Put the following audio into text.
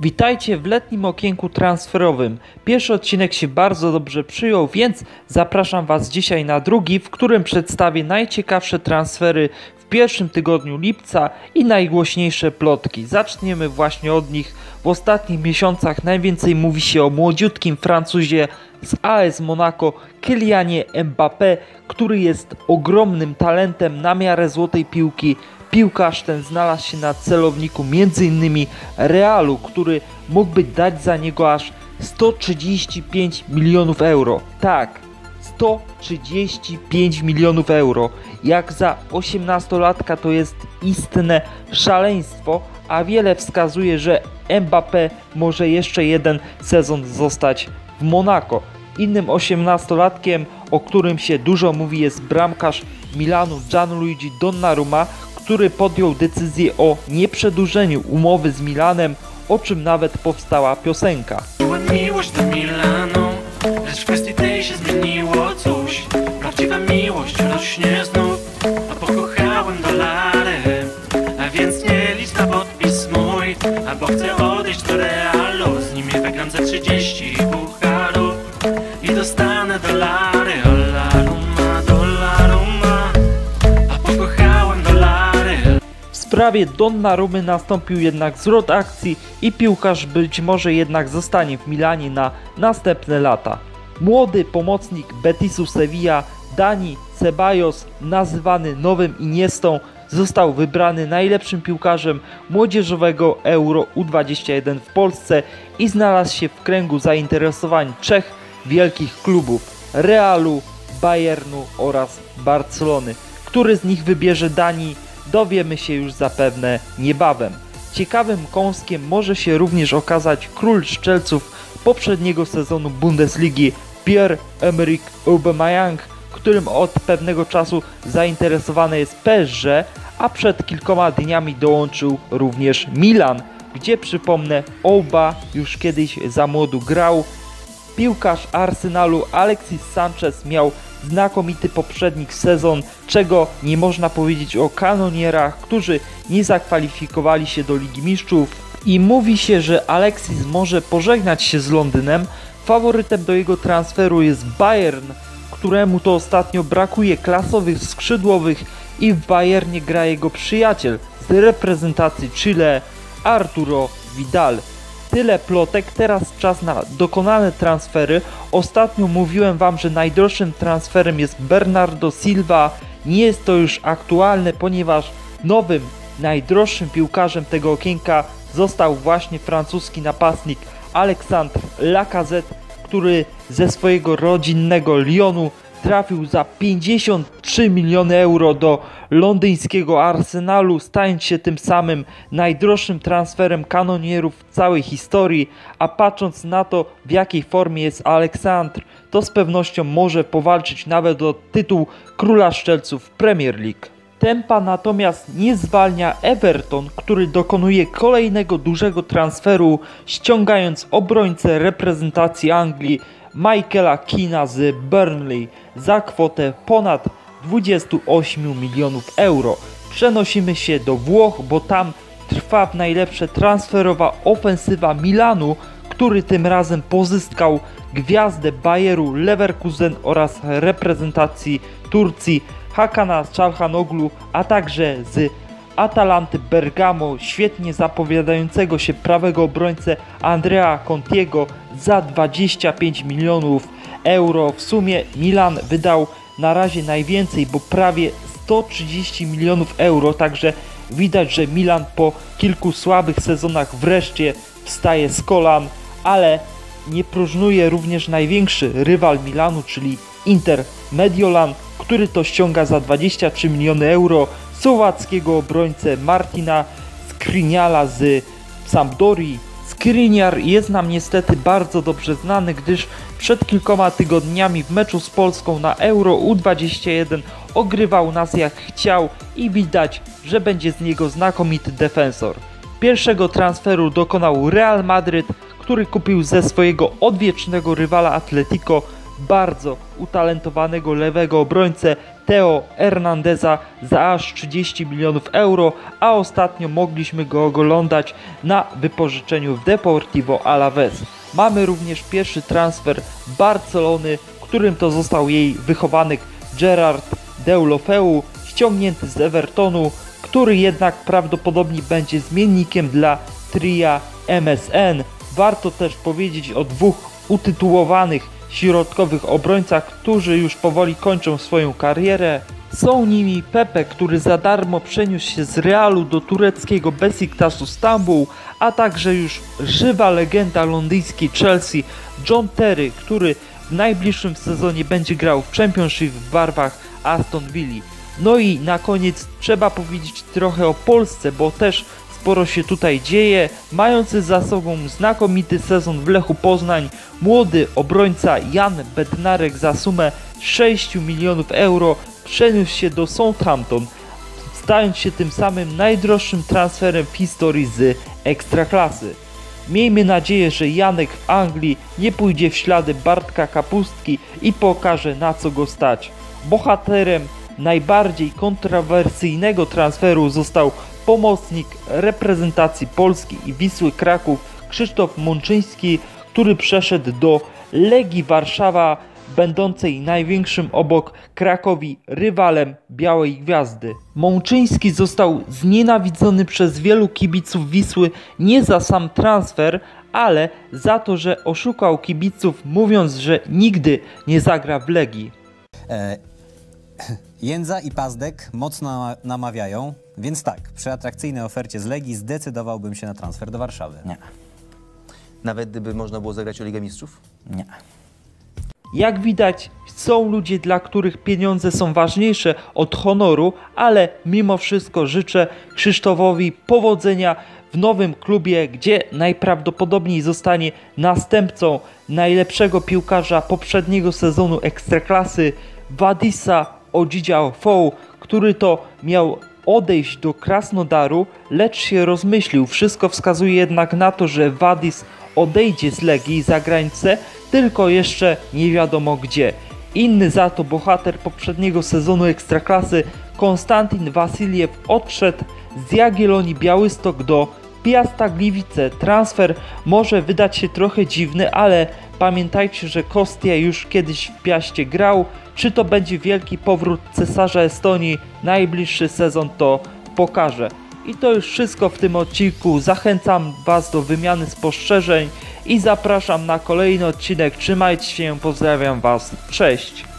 Witajcie w letnim okienku transferowym. Pierwszy odcinek się bardzo dobrze przyjął, więc zapraszam Was dzisiaj na drugi, w którym przedstawię najciekawsze transfery w pierwszym tygodniu lipca i najgłośniejsze plotki. Zaczniemy właśnie od nich. W ostatnich miesiącach najwięcej mówi się o młodziutkim Francuzie z AS Monaco, Kylianie Mbappé, który jest ogromnym talentem na miarę złotej piłki. Piłkarz ten znalazł się na celowniku m.in. Realu, który mógłby dać za niego aż 135 milionów euro. Tak, 135 milionów euro. Jak za 18-latka to jest istne szaleństwo, a wiele wskazuje, że Mbappé może jeszcze jeden sezon zostać w Monako. Innym 18-latkiem, o którym się dużo mówi, jest bramkarz Milanu Gianluigi Donnarumma, który podjął decyzję o nieprzedłużeniu umowy z Milanem, o czym nawet powstała piosenka. Czułem miłość do Milanu, lecz w kwestii tej się zmieniło coś. Prawdziwa miłość rośnie znów, a pokochałem dolary. A więc nie licz na podpis mój, albo chcę odejść do Realu. Z nimi wygram ze 30 sprawie Donnarumy nastąpił jednak zwrot akcji i piłkarz być może jednak zostanie w Milanie na następne lata. Młody pomocnik Betisu Sevilla Dani Ceballos, nazywany nowym Iniestą, został wybrany najlepszym piłkarzem młodzieżowego Euro U21 w Polsce i znalazł się w kręgu zainteresowań trzech wielkich klubów Realu, Bayernu oraz Barcelony. Który z nich wybierze Dani, dowiemy się już zapewne niebawem. Ciekawym kąskiem może się również okazać król szczelców poprzedniego sezonu Bundesligi Pierre-Emerick Aubameyang, którym od pewnego czasu zainteresowany jest PSG, a przed kilkoma dniami dołączył również Milan, gdzie przypomnę Oba już kiedyś za młodu grał. Piłkarz Arsenalu Alexis Sanchez miał znakomity poprzedni sezon, czego nie można powiedzieć o kanonierach, którzy nie zakwalifikowali się do Ligi Mistrzów. I mówi się, że Alexis może pożegnać się z Londynem. Faworytem do jego transferu jest Bayern, któremu to ostatnio brakuje klasowych skrzydłowych i w Bayernie gra jego przyjaciel z reprezentacji Chile Arturo Vidal. Tyle plotek, teraz czas na dokonane transfery. Ostatnio mówiłem Wam, że najdroższym transferem jest Bernardo Silva. Nie jest to już aktualne, ponieważ nowym, najdroższym piłkarzem tego okienka został właśnie francuski napastnik Alexandre Lacazette, który ze swojego rodzinnego Lyonu trafił za 53 miliony euro do londyńskiego Arsenalu, stając się tym samym najdroższym transferem kanonierów w całej historii, a patrząc na to w jakiej formie jest Aleksandr, to z pewnością może powalczyć nawet o tytuł króla szczelców Premier League. Tempa natomiast nie zwalnia Everton, który dokonuje kolejnego dużego transferu, ściągając obrońcę reprezentacji Anglii Michaela Kina z Burnley za kwotę ponad 28 milionów euro. Przenosimy się do Włoch, bo tam trwa w najlepsze transferowa ofensywa Milanu, który tym razem pozyskał gwiazdę Bayeru Leverkusen oraz reprezentacji Turcji Hakana Çalhanoglu, a także z Atalanty Bergamo świetnie zapowiadającego się prawego obrońcę Andrea Contiego za 25 milionów euro. W sumie Milan wydał na razie najwięcej, bo prawie 130 milionów euro, także widać, że Milan po kilku słabych sezonach wreszcie wstaje z kolan, ale nie próżnuje również największy rywal Milanu, czyli Inter Mediolan, który to ściąga za 23 miliony euro słowackiego obrońcę Martina Skriniala z Sampdorii. Skriniar jest nam niestety bardzo dobrze znany, gdyż przed kilkoma tygodniami w meczu z Polską na Euro U21 ogrywał nas jak chciał i widać, że będzie z niego znakomity defensor. Pierwszego transferu dokonał Real Madryd, który kupił ze swojego odwiecznego rywala Atletico bardzo utalentowanego lewego obrońcę Teo Hernandeza za aż 30 milionów euro, a ostatnio mogliśmy go oglądać na wypożyczeniu w Deportivo Alaves. Mamy również pierwszy transfer Barcelony, którym to został jej wychowanek Gerard Deulofeu, ściągnięty z Evertonu, który jednak prawdopodobnie będzie zmiennikiem dla tria MSN. Warto też powiedzieć o dwóch utytułowanych środkowych obrońcach, którzy już powoli kończą swoją karierę. Są nimi Pepe, który za darmo przeniósł się z Realu do tureckiego Besiktasu Stambuł, a także już żywa legenda londyńskiej Chelsea John Terry, który w najbliższym sezonie będzie grał w Championship w barwach Aston Villa. No i na koniec trzeba powiedzieć trochę o Polsce, bo też sporo się tutaj dzieje. Mający za sobą znakomity sezon w Lechu Poznań, młody obrońca Jan Bednarek za sumę 6 milionów euro przeniósł się do Southampton, stając się tym samym najdroższym transferem w historii z Ekstraklasy. Miejmy nadzieję, że Janek w Anglii nie pójdzie w ślady Bartka Kapustki i pokaże na co go stać. Bohaterem najbardziej kontrowersyjnego transferu został pomocnik reprezentacji Polski i Wisły Kraków Krzysztof Mączyński, który przeszedł do Legii Warszawa, będącej największym obok Krakowi rywalem Białej Gwiazdy. Mączyński został znienawidzony przez wielu kibiców Wisły nie za sam transfer, ale za to, że oszukał kibiców mówiąc, że nigdy nie zagra w Legii. E, Jędza i Pazdek mocno nama- namawiają, więc tak, przy atrakcyjnej ofercie z Legii zdecydowałbym się na transfer do Warszawy. Nie. Nawet gdyby można było zagrać o Ligę Mistrzów? Nie. Jak widać, są ludzie, dla których pieniądze są ważniejsze od honoru, ale mimo wszystko życzę Krzysztofowi powodzenia w nowym klubie, gdzie najprawdopodobniej zostanie następcą najlepszego piłkarza poprzedniego sezonu Ekstraklasy Wadisa Odzidzia Fou, który to miał odejść do Krasnodaru, lecz się rozmyślił. Wszystko wskazuje jednak na to, że Wadis odejdzie z Legii za granicę, tylko jeszcze nie wiadomo gdzie. Inny za to bohater poprzedniego sezonu Ekstraklasy Konstantin Wasiliew odszedł z Jagiellonii Białystok do Piasta Gliwice. Transfer może wydać się trochę dziwny, ale pamiętajcie, że Kostia już kiedyś w Piaście grał. Czy to będzie wielki powrót cesarza Estonii? Najbliższy sezon to pokaże. I to już wszystko w tym odcinku. Zachęcam Was do wymiany spostrzeżeń i zapraszam na kolejny odcinek. Trzymajcie się, pozdrawiam Was. Cześć!